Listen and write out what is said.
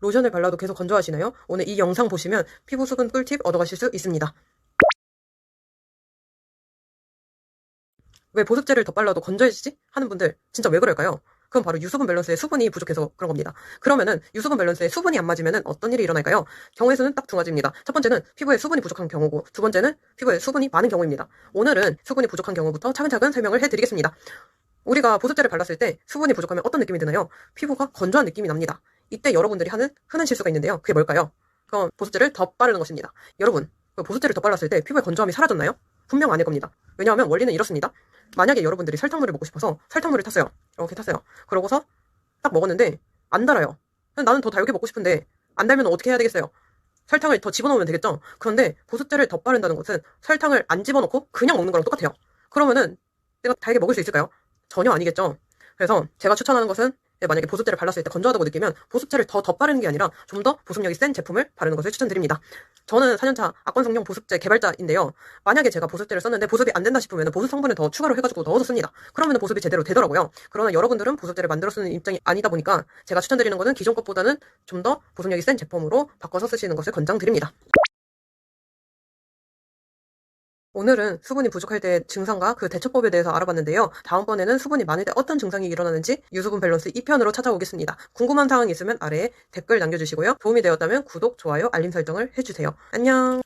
로션을 발라도 계속 건조하시나요? 오늘 이 영상 보시면 피부 수분 꿀팁 얻어가실 수 있습니다. 왜 보습제를 더 발라도 건조해지지? 하는 분들 진짜 왜 그럴까요? 그건 바로 유수분 밸런스에 수분이 부족해서 그런 겁니다. 그러면은 유수분 밸런스에 수분이 안 맞으면은 어떤 일이 일어날까요? 경우의 수는 딱 두 가지입니다. 첫 번째는 피부에 수분이 부족한 경우고 두 번째는 피부에 수분이 많은 경우입니다. 오늘은 수분이 부족한 경우부터 차근차근 설명을 해드리겠습니다. 우리가 보습제를 발랐을 때 수분이 부족하면 어떤 느낌이 드나요? 피부가 건조한 느낌이 납니다. 이때 여러분들이 하는 흔한 실수가 있는데요. 그게 뭘까요? 그건 보습제를 더 바르는 것입니다. 여러분, 그 보습제를 더 발랐을 때 피부의 건조함이 사라졌나요? 분명 아닐 겁니다. 왜냐하면 원리는 이렇습니다. 만약에 여러분들이 설탕물을 먹고 싶어서 설탕물을 탔어요. 이렇게 탔어요. 그러고서 딱 먹었는데 안 달아요. 나는 더 달게 먹고 싶은데 안 달면 어떻게 해야 되겠어요? 설탕을 더 집어넣으면 되겠죠? 그런데 보습제를 더 바른다는 것은 설탕을 안 집어넣고 그냥 먹는 거랑 똑같아요. 그러면은 내가 달게 먹을 수 있을까요? 전혀 아니겠죠? 그래서 제가 추천하는 것은 만약에 보습제를 발랐을 때 건조하다고 느끼면 보습제를 더 덧바르는 게 아니라 좀 더 보습력이 센 제품을 바르는 것을 추천드립니다. 저는 4년차 악건성용 보습제 개발자인데요. 만약에 제가 보습제를 썼는데 보습이 안 된다 싶으면 보습 성분을 더 추가로 해가지고 넣어서 씁니다. 그러면 보습이 제대로 되더라고요. 그러나 여러분들은 보습제를 만들어 쓰는 입장이 아니다 보니까 제가 추천드리는 것은 기존 것보다는 좀 더 보습력이 센 제품으로 바꿔서 쓰시는 것을 권장드립니다. 오늘은 수분이 부족할 때 증상과 그 대처법에 대해서 알아봤는데요. 다음번에는 수분이 많을 때 어떤 증상이 일어나는지 유수분 밸런스 2편으로 찾아오겠습니다. 궁금한 사항 있으면 아래에 댓글 남겨주시고요. 도움이 되었다면 구독, 좋아요, 알림 설정을 해주세요. 안녕!